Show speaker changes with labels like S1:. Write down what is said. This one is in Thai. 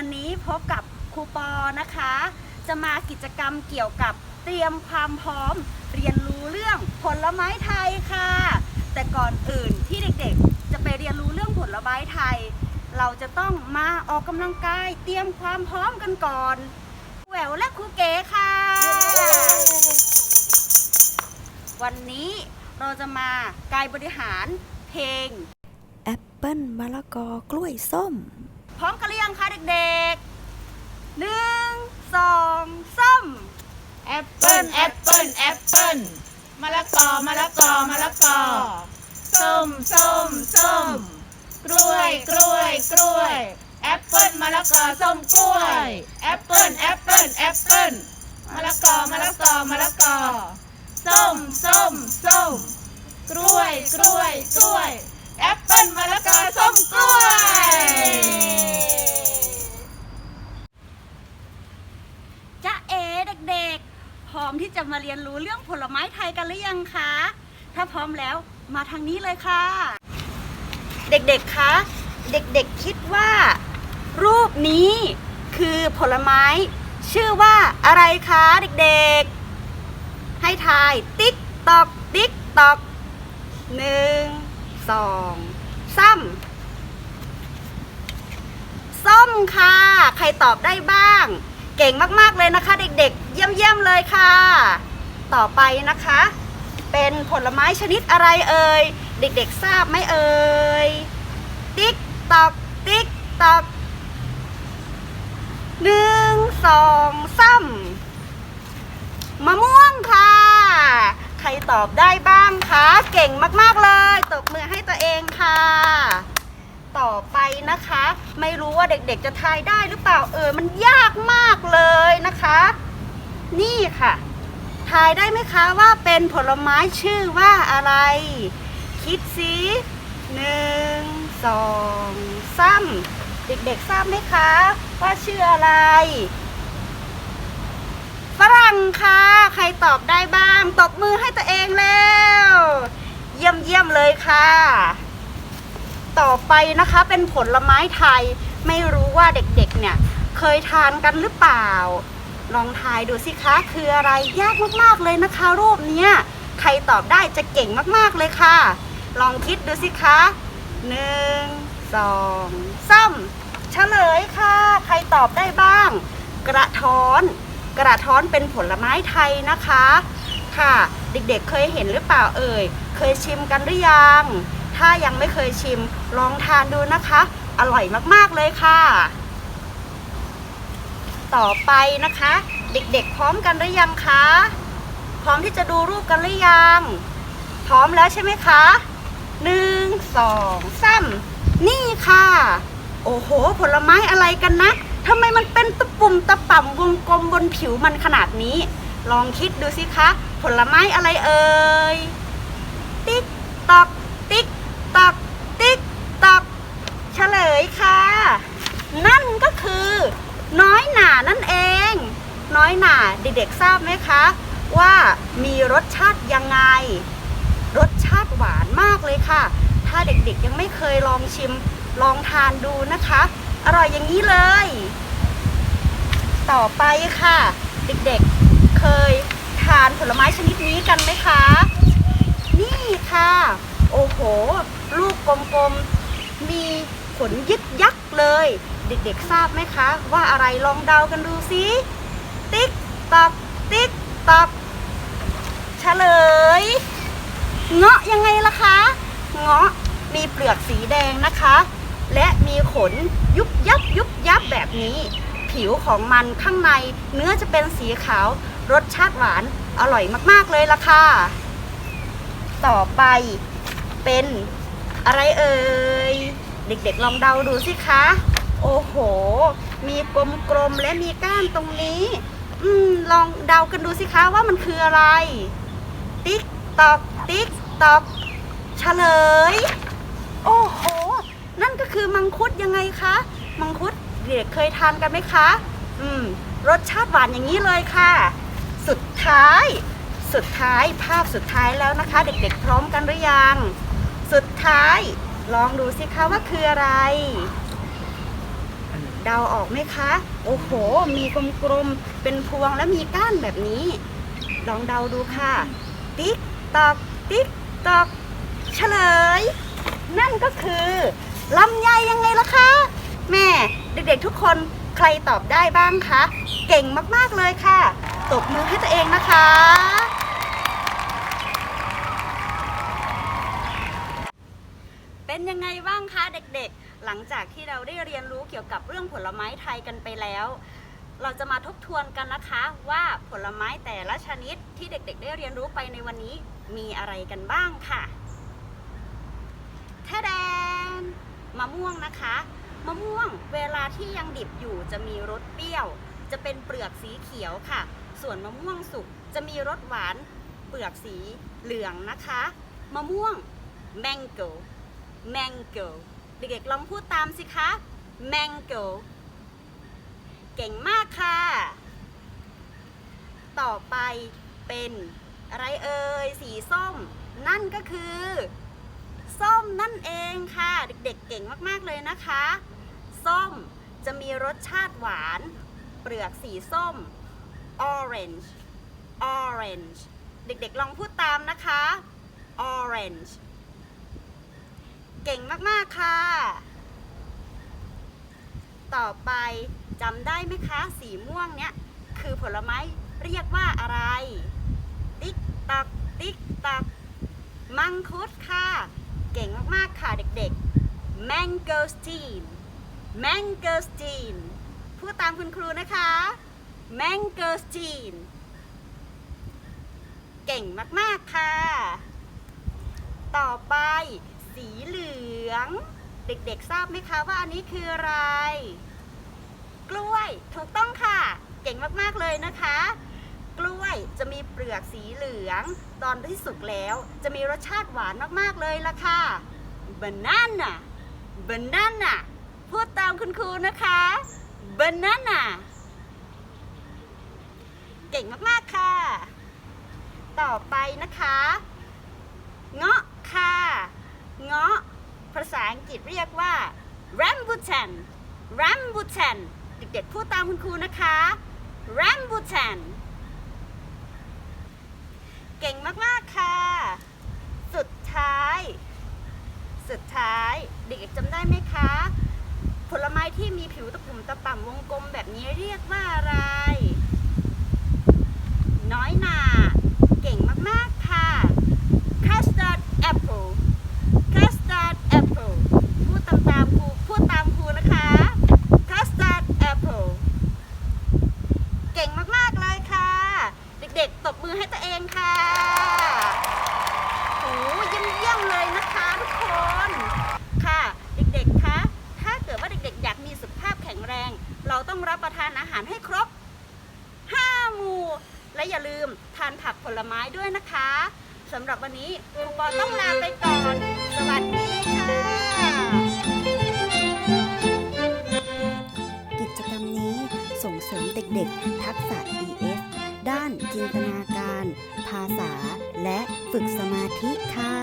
S1: วันนี้พบกับครูปอนะคะ จะมากิจกรรมเกี่ยวกับเตรียมความพร้อม เรียนรู้เรื่องผลไม้ไทยค่ะ แต่ก่อนอื่นที่เด็กๆ จะไปเรียนรู้เรื่องผลไม้ไทย เราจะต้องมาออกกำลังกาย เตรียมความพร้อมกันก่อนแหววและครูเก๋ค่ะ วันนี้เราจะมากายบริหารเพลง
S2: แอปเปิ้ลมะละกอกล้วยส้ม
S1: พร้อมกันหรือยังคะเด็กๆหนึ่งสองสาม
S3: แอปเปิ้ลแอปเปิ้ลแอปเปิ้ลมะละกอมะละกอมะละกอส้มส้มส้มกล้วยกล้วยกล้วยแอปเปิ้ลมะละกอส้มกล้วยแอปเปิ้ลแอปเปิ้ลแอปเปิ้ลมะละกอมะละกอมะละกอส้มส้มส้มกล้วยกล้วยกล้วย
S1: มาเรียนรู้เรื่องผลไม้ไทยกันหรือยังคะ ถ้าพร้อมแล้วมาทางนี้เลยค่ะ เด็กๆคะ เด็กๆคิดว่า รูปนี้คือผลไม้ ชื่อว่าอะไรคะเด็กๆ ให้ทายติ๊กตอกติ๊กตอกหนึ่งสองสามส้มค่ะ ใครตอบได้บ้าง เก่งมากๆเลยนะคะ เด็กๆ เยี่ยมๆเลยค่ะ ต่อไปนะคะ เป็นผลไม้ชนิดอะไรเอ่ย เด็กๆทราบไหมเอ่ย ติ๊กตอกติ๊กตอกหนึ่งสองสามมะม่วงค่ะ ใครตอบได้บ้างคะ เก่งมากๆเลย ตบมือให้ตัวเองค่ะ ต่อไปนะคะ ไม่รู้ว่าเด็กๆจะทายได้หรือเปล่าเออมันยากมากเลยนะคะ นี่ค่ะ ทายได้ไหมคะว่าเป็นผลไม้ชื่อว่าอะไร คิดสิหนึ่งสองสามเด็กๆทราบไหมคะ ว่าชื่ออะไรฝรั่งค่ะ ใครตอบได้บ้าง ตบมือให้ตัวเองแล้ว เยี่ยมเยี่ยมๆเลยค่ะ ต่อไปนะคะ เป็นผลไม้ไทย ไม่รู้ว่าเด็กๆเนี่ย เคยทานกันหรือเปล่า ลองทายดูสิคะ คืออะไรยากมากๆเลยนะคะ รูปเนี้ยใครตอบได้จะเก่งมากๆเลยค่ะ ลองคิดดูสิคะหนึ่งสองสามเฉลยค่ะ ใครตอบได้บ้าง กระท้อน กระท้อนเป็นผลไม้ไทยนะคะ ค่ะ เด็กๆเคยเห็นหรือเปล่าเอ่ย เคยชิมกันหรือยัง ถ้ายังไม่เคยชิมลองทานดูนะคะ อร่อยมากๆเลยค่ะ ต่อไปนะคะ เด็กๆพร้อมกันหรือยังคะ พร้อมที่จะดูรูปกันหรือยัง พร้อมแล้วใช่ไหมคะหนึ่งสองสามนี่ค่ะ โอ้โห ผลไม้อะไรกันนะทำไมมันเป็นตะปุ่มตะป่ำวงกลมบนผิวมันขนาดนี้ ลองคิดดูสิคะ ผลไม้อะไรเอ่ย ติ๊กตอก ติ๊กตอก ติ๊กตอก เฉลยค่ะ นั่นก็คือ น้อยหนานั่นเอง น้อยหนาเด็กๆทราบไหมคะ ว่ามีรสชาติยังไง รสชาติหวานมากเลยค่ะ ถ้าเด็กๆยังไม่เคยลองชิมลองทานดูนะคะ อร่อยอย่างนี้เลย ต่อไปค่ะ เด็กๆเคยทานผลไม้ชนิดนี้กันไหมคะ นี่ค่ะ โอ้โห ลูกกลมๆ มีขนยึกยักเลย เด็กๆทราบไหมคะ ว่าอะไรลองเดากันดูสิ ติ๊กตอกติ๊กตอกเฉลย เงาะยังไงล่ะคะ เงาะมีเปลือกสีแดงนะคะ และมีขนยุบยับยุบยับแบบนี้ ผิวของมันข้างในเนื้อจะเป็นสีขาว รสชาติหวานอร่อยมากๆเลยล่ะค่ะ ต่อไปเป็นอะไรเอ่ย เด็กๆลองเดาดูสิคะ โอ้โห มีกลมๆและมีก้านตรงนี้ อืมลองเดากันดูสิคะว่ามันคืออะไร ติ๊กตอกติ๊กตอกเฉลย โอ้โห นั่นก็คือมังคุดยังไงคะ มังคุดเด็กเคยทานกันไหมคะ อืม รสชาติหวานอย่างนี้เลยค่ะ สุดท้าย สุดท้ายภาพสุดท้ายแล้วนะคะ เด็กๆพร้อมกันหรือยัง สุดท้าย ลองดูสิคะว่าคืออะไร เดาออกไหมคะ โอ้โห มีกลมๆ เป็นพวงและมีก้านแบบนี้ ลองเดาดูค่ะ ติ๊กตอก ติ๊กตอก เฉลย นั่นก็คือลำไยยังไงล่ะคะ แม่เด็กๆทุกคนใครตอบได้บ้างคะ เก่งมากๆเลยค่ะ ตบมือให้ตัวเองนะคะ เป็นยังไงบ้างคะเด็กๆ หลังจากที่เราได้เรียนรู้เกี่ยวกับเรื่องผลไม้ไทยกันไปแล้ว เราจะมาทบทวนกันนะคะว่าผลไม้แต่ละชนิดที่เด็กๆ ได้เรียนรู้ไปในวันนี้มีอะไรกันบ้างค่ะแทแดนมะม่วงนะคะ มะม่วงเวลาที่ยังดิบอยู่จะมีรสเปรี้ยว จะเป็นเปลือกสีเขียวค่ะ ส่วนมะม่วงสุกจะมีรสหวานเปลือกสีเหลืองนะคะ มะม่วง mango mango เด็กๆลองพูดตามสิคะ mango เก่งมากค่ะ ต่อไปเป็นอะไรเอ่ย สีส้ม นั่นก็คือ ส้มนั่นเองค่ะ เด็กๆเก่งมากๆเลยนะคะ ส้มจะมีรสชาติหวาน เปลือกสีส้ม orange orange เด็กๆลองพูดตามนะคะ orange เก่งมากๆค่ะ ต่อไปจำได้ไหมคะ สีม่วงเนี้ยคือผลไม้เรียกว่าอะไร ติ๊กตักติ๊กตักมังคุดค่ะ เก่งมากๆค่ะเด็กๆ mangosteen mangosteen พูดตามคุณครูนะคะ mangosteen เก่งมาก ๆ ค่ะ ต่อไป สีเหลือง เด็กๆทราบไหมคะว่าอันนี้คืออะไร กล้วยถูกต้องค่ะ เก่งมากๆเลยนะคะ กล้วยจะมีเปลือกสีเหลือง ตอนที่สุกแล้ว จะมีรสชาติหวานมากๆเลยล่ะค่ะ banana banana พูดตามคุณครูนะคะ banana เก่งมากๆค่ะ ต่อไปนะคะ เงาะค่ะ เงาะ ภาษาอังกฤษเรียกว่า rambutan rambutan เด็กๆพูดตามคุณครูนะคะ rambutan เก่งมากๆค่ะ สุดท้าย สุดท้าย เด็กๆจำได้ไหมคะ ผลไม้ที่มีผิวตะปุ่มตะป่ำวงกลมแบบนี้เรียกว่าอะไร น้อยหนา เก่งมากๆ ค่ะ custard apple custard apple พูดตามตามครู พูดตามครูนะคะ custard apple เก่งมาก ๆ เลยค่ะ เด็ก ๆ ตบมือให้ตัวเองค่ะโอ้เยี่ยมเยี่ยมๆเลยนะคะทุกคน ค่ะ เด็ก ๆ คะ ถ้าเกิดว่าเด็ก ๆ อยากมีสุขภาพแข็งแรง เราต้องรับประทานอาหารให้ครบ 5 หมู่ และอย่าลืมทานผักผลไม้ด้วยนะคะสำหรับวันนี้ครูปอต้องลาไปก่อน สวัสดีค่ะ
S2: กิจกรรมนี้ส่งเสริมเด็กๆ ทักษะ EF ด้านจินตนาการ ภาษา และฝึกสมาธิค่ะ